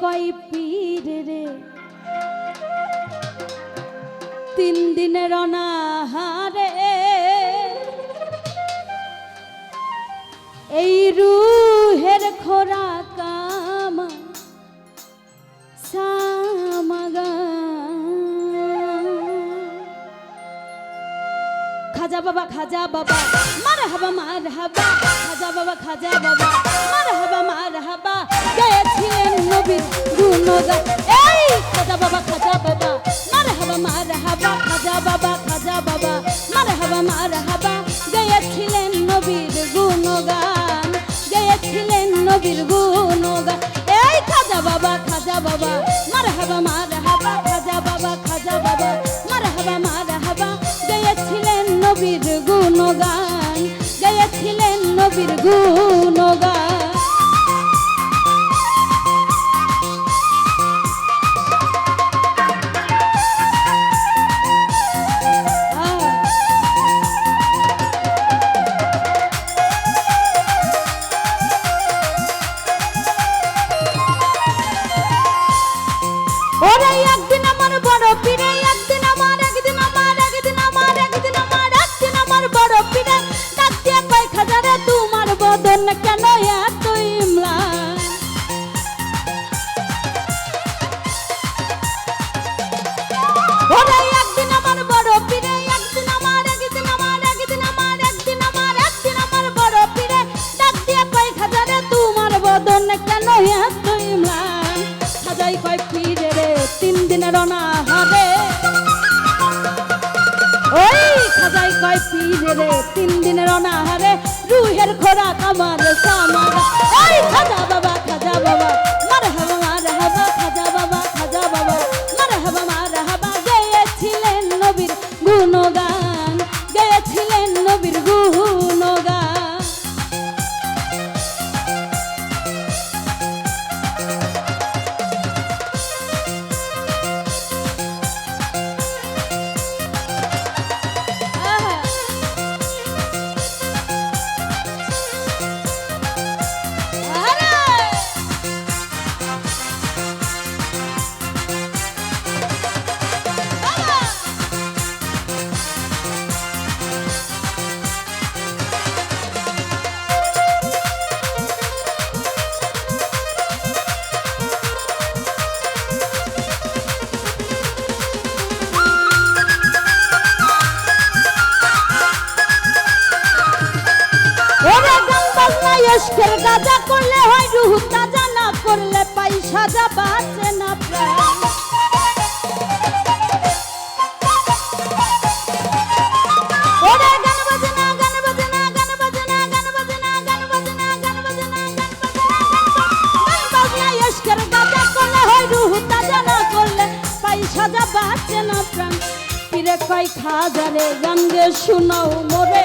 কয় পীর রে? তিন দিনের অনাহারে এই রুহের খোরা কামা খাজা বাবা খাজা বাবা মার হাবা মার হাবা খাজা বাবা খাজা বাবা মার হাবা মার হাবা নবীর এই খাজা বাবা খাজা বাবা মার হাবা মার হাবা খাজা বাবা খাজা বাবা মার হাবা মার হাবা গেছিলেন নবীর গুণগান গেছিলেন নবীর গুণগান এই খাজা বাবা খাজা বাবা মার হাবা মার হাবা খাজা বাবা খাজা বাবা মার হাবা মার হাবা গেয়েছিলেন নবীর গুণগান গেয়েছিলেন নবীর গুণগান কয় পীরে রে, তিন দিনের অনাহারে রুহের খোরাক আমার সামার। বাবা, খাজা বাবা, মার হাবা মার হাবা। তুরস্কের গাজা করলে হয় রুহু তাজা না করলে পাই যা বাঁচে না প্রায়। সাজা বাঁচে না প্রাণ কয় খাজারে গান গে মোরে।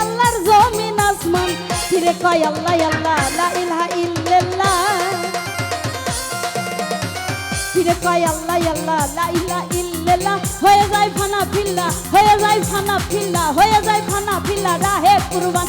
আল্লাহর জমিন আসমান। ফিরে কয় আল্লাহ আল্লাহ, লা ইলাহা ইল্লাল্লাহ। ফিরে কয় আল্লাহ আল্লাহ, লা ইলাহা ইল্লাল্লাহ। হয়ে যায় ফানা ফিল্লা, হয়ে যায় ফানা ফিল্লা, হয়ে যায় ফানা ফিল্লা, রাহে কুরবান।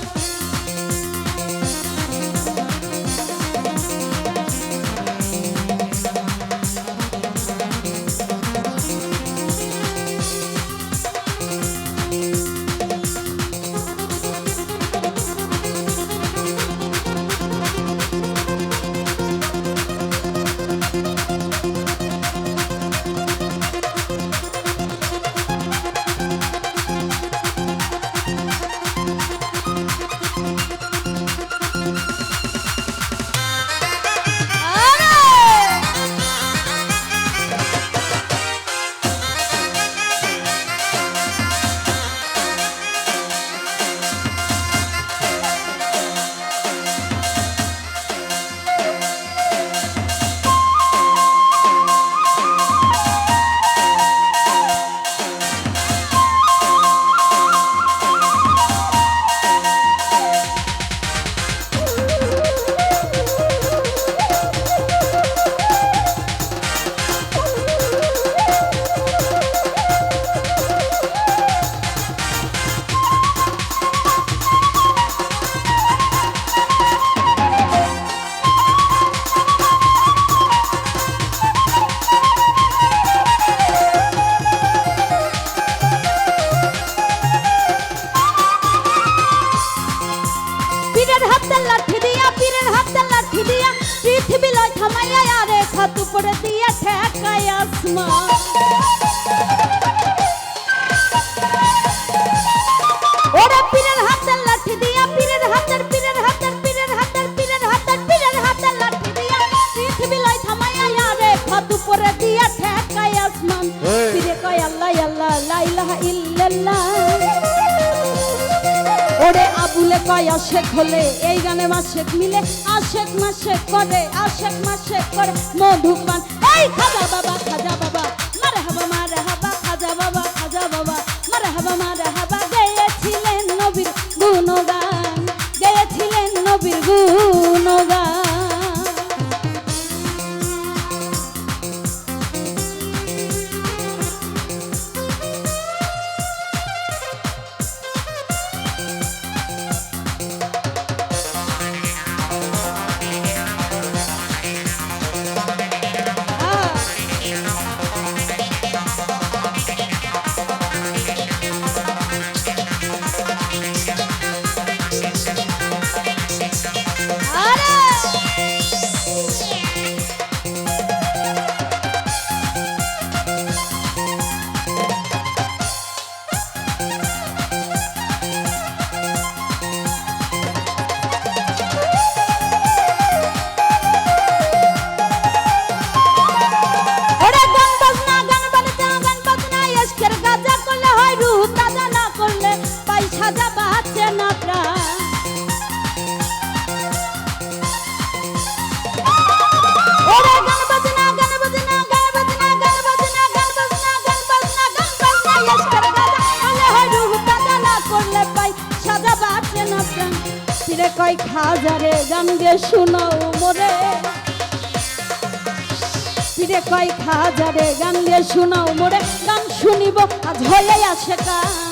ঠেকাই কয় আশেক হলে, এই গানে মাসেক মিলে, আশেক মাসেক করে, আশেক মাসেক করে মধু পান। এই খাজা বাবা খাজা বাবা মারে হাবা মারে হাবা খাজা বাবা খাজা বাবা মারে হাবা মারে হাবা গেয়েছিলেন নবীর গুণগান, গেয়েছিলেন নবীর গুণগান খাজারে গান গে শুনো মোরে। ফিরে কয় খাজারে গান গে শোনাও মোরে। গান শুনিব আজ হয়ে আসে কান।